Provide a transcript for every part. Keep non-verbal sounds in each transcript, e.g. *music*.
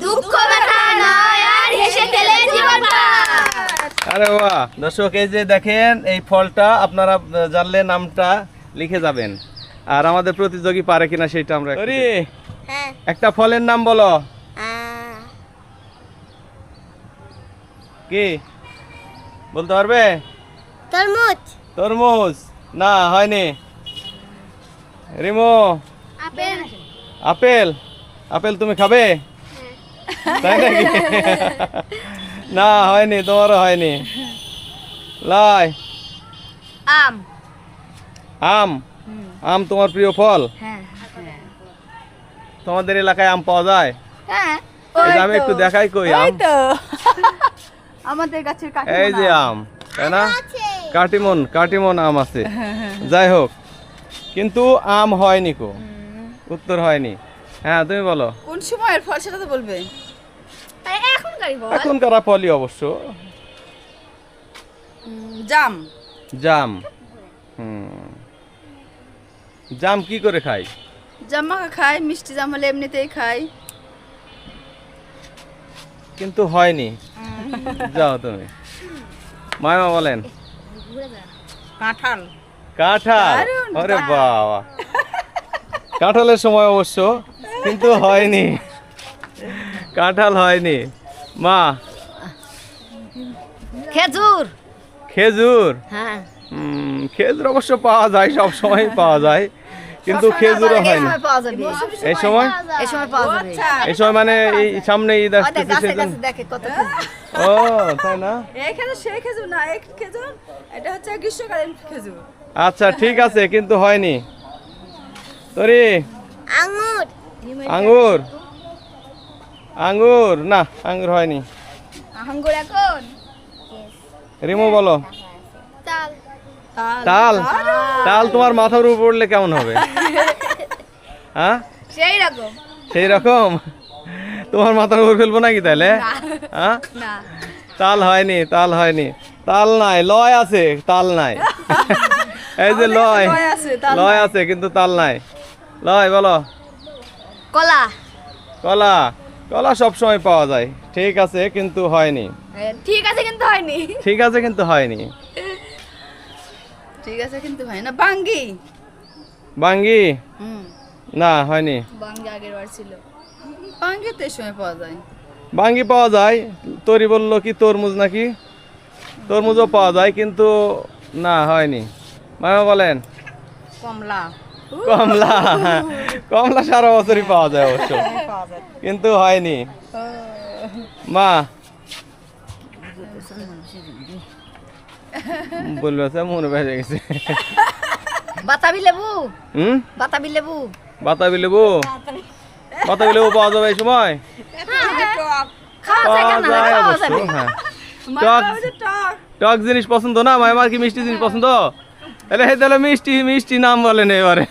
দুঃখ ব্যথা নয় আর হেসে খেলে জীবন আরে বাহ দর্শক এই যে দেখেন এই ফলটা আপনারা জানলে নামটা লিখে যাবেন। আর আমাদের প্রতিযোগী পারে কিনা সেটা আমরা হ্যাঁ। একটা ফলের নাম বলো। কি? বলতে পারবে? তরমুজ। তরমুজ। না হয়নি। রিমো। আপেল। আপেল। আপেল তুমি খাবে? তাই নাকি? *laughs* না হয়নি তোমারও হয়নি। লাই। আম। আম? আম তোমার প্রিয় ফল? হ্যাঁ। তোমাদের এলাকায় আম পাওয়া যায়? হ্যাঁ। আমি একটু দেখাই কই আম। *laughs* আমাদের গাছের এই যে আম তাই না? কাটিমন কাটিমন আম আছে। যাই হোক কিন্তু আম হয়নি কো। উত্তর হয়নি। হ্যাঁ তুমি বলো। কোন সময়ের ফল সেটা তো বলবে। এখনকার ফলই অবশ্য? জাম। জাম। হুম। জাম কি করে খাই জাম মাখা খাই মিষ্টি জাম হলে এমনিতেই খাই কিন্তু হয়নি। যাও তুমি। মায়মা বলেন। কাঁঠাল। কাঁঠাল? আরে বাবা। কাঁঠালের সময় অবশ্য কিন্তু হয়নি। কাঁঠাল হয়নি। মা। খেজুর। খেজুর? হ্যাঁ। খেজুর অবশ্য পাওয়া যায় সব সময় পাওয়া যায়। কিন্তু খেজুরও হয়নি। এই সময়? এই সময় আচ্ছা। এই সময় মানে এই সামনে ঈদ আসতেছে সেজন্য। ও তাই না? এই সেই খেজুর না এই খেজুর এটা হচ্ছে গ্রীষ্মকালীন খেজুর। আচ্ছা ঠিক আছে কিন্তু হয়নি। তরি। আঙুর। আঙ্গুর আঙ্গুর না আঙ্গুর হয়নি। আঙ্গুর এখন? রিমু বলো। তাল। তাল। তাল? তোমার মাথার উপর পড়লে কেমন হবে? *laughs* হ্যাঁ? সেই রকম। সেই রকম? তোমার মাথার উপর ফেলব নাকি তাহলে? হ্যাঁ? না। তাল হয়নি তাল হয়নি। তাল নাই লয় আছে তাল নাই। *laughs* এই যে লয় লয় আছে, তাল লয় আছে কিন্তু তাল নাই। লয় বলো। কলা। কলা? কলা সব সময় পাওয়া যায়। ঠিক আছে কিন্তু হয়নি। ঠিক আছে কিন্তু হয়নি। ঠিক আছে কিন্তু হয়নি। ঠিক আছে কিন্তু হয় না বাঙ্গি। বাঙ্গি? না হয়নি। বাঙ্গি আগের বার ছিল। বাঙ্গি তো সময় পাওয়া যায়। বাঙ্গি পাওয়া যায়। তরি বলল কি তরমুজ নাকি? তরমুজও পাওয়া যায় কিন্তু না হয়নি। মামা বলেন। কমলা। কমলা। কমলা সারা বছরই পাওয়া যায় অবশ্য। কিন্তু হয়নি। মা। বলবে স্যার মনে বেজে গেছে। বাতাবি লেবু? হুম? বাতাবি লেবু? বাতাবি লেবু? বাতাবি লেবু পাওয়া যাবে এই সময়? পাওয়া যায় অবশ্য হ্যাঁ। টক টক। জিনিস পছন্দ না? মামার কি মিষ্টি জিনিস পছন্দ? তাহলে হে তাহলে মিষ্টি মিষ্টি নাম বলেন এবারে।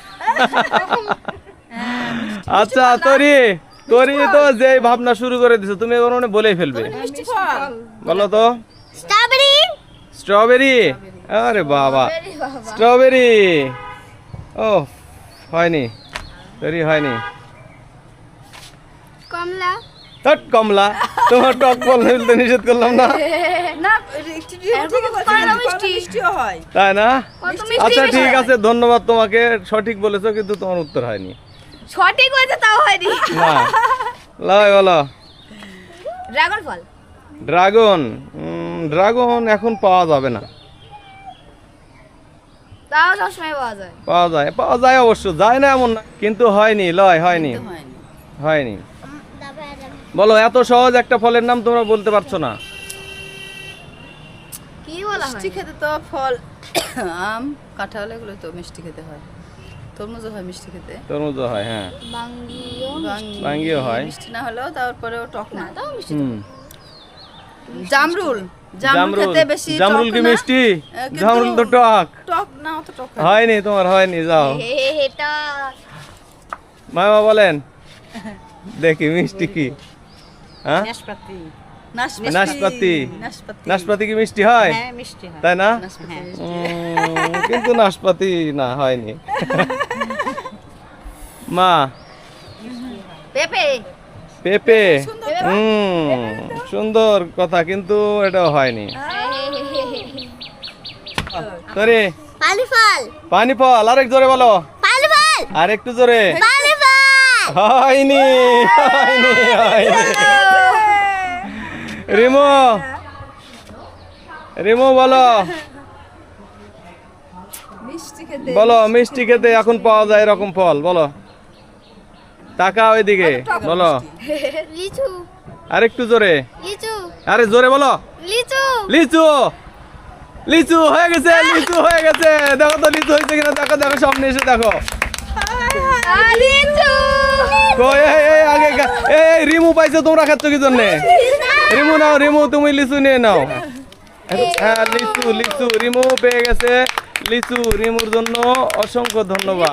আচ্ছা তরি তরি তো যে ভাবনা শুরু করে দিছো তুমি এবার মনে বলেই ফেলবে। বলো তো। স্ট্রবেরি। স্ট্রবেরি? আরে বাবা। স্ট্রবেরি ও হয়নি। তরি হয়নি। কমলা। তট কমলা। তোমার টক ফেলতে নিষেধ করলাম না? *laughs* হয়। তাই না? আচ্ছা ঠিক আছে ধন্যবাদ তোমাকে। সঠিক বলেছ কিন্তু তোমার উত্তর হয়নি। সঠিক হয়েছে তাও হয়নি। না। লয় বলো। ড্রাগন ফল। ড্রাগন। ড্রাগন এখন পাওয়া যাবে না। তাও সবসময় পাওয়া যায়। পাওয়া যায়। পাওয়া যায় অবশ্য। যায় না এমন না কিন্তু হয়নি লয় হয়নি। হয়নি। বলো এত সহজ একটা ফলের নাম তোমরা বলতে পারছ না। মিষ্টি খেতে তো ফল *coughs* আম কাঁঠাল এগুলো তো মিষ্টি খেতে হয়। তরমুজও হয় মিষ্টি খেতে। তরমুজ হয় হ্যাঁ। বাঙ্গিও হয়। মিষ্টি না হলেও তারপরেও টক না। তাও মিষ্টি জামরুল জামরুল জামরুল। খেতে বেশি জামরুল কি মিষ্টি? জামরুল তো টক। টক না অত টক হয়নি তোমার হয়নি যাও। হে এটা মামা বলেন দেখি মিষ্টি কি। হ্যাঁ? নাশপাতি নাশপাতি। নাশপাতি। নাশপাতি। কি মিষ্টি হয়? তাই না? কিন্তু নাশপাতি না হয়নি। *laughs* মা। পেঁপে। পেঁপে। সুন্দর? হুম সুন্দর কথা কিন্তু এটাও হয়নি। সরি। পানি ফল পানি ফল আরেক জোরে বলো। পানি ফল আর একটু জোরে। পানি ফল হয়নি হয়নি। হয়নি রিমো। রিমো বলো। বলো মিষ্টি খেতে এখন পাওয়া যায় এরকম ফল বলো। টাকা ওইদিকে বলো *laughs* লিচু। আর একটু জোরে। লিচু। আরে জোরে বলো। লিচু। লিচু। লিচু হয়ে গেছে লিচু হয়ে গেছে। দেখো তো লিচু হয়েছে কিনা দেখো দেখো সামনে এসে দেখো। লিচু। কই এই আগে এই, রিমু পাইছো তোমরা খাচ্ছ কি জন্যে? রিমু নাও রিমু তুমি লিচু নিয়ে নাও। হ্যাঁ লিচু লিচু রিমু পেয়ে গেছে। লিচু রিমুর জন্য অসংখ্য ধন্যবাদ।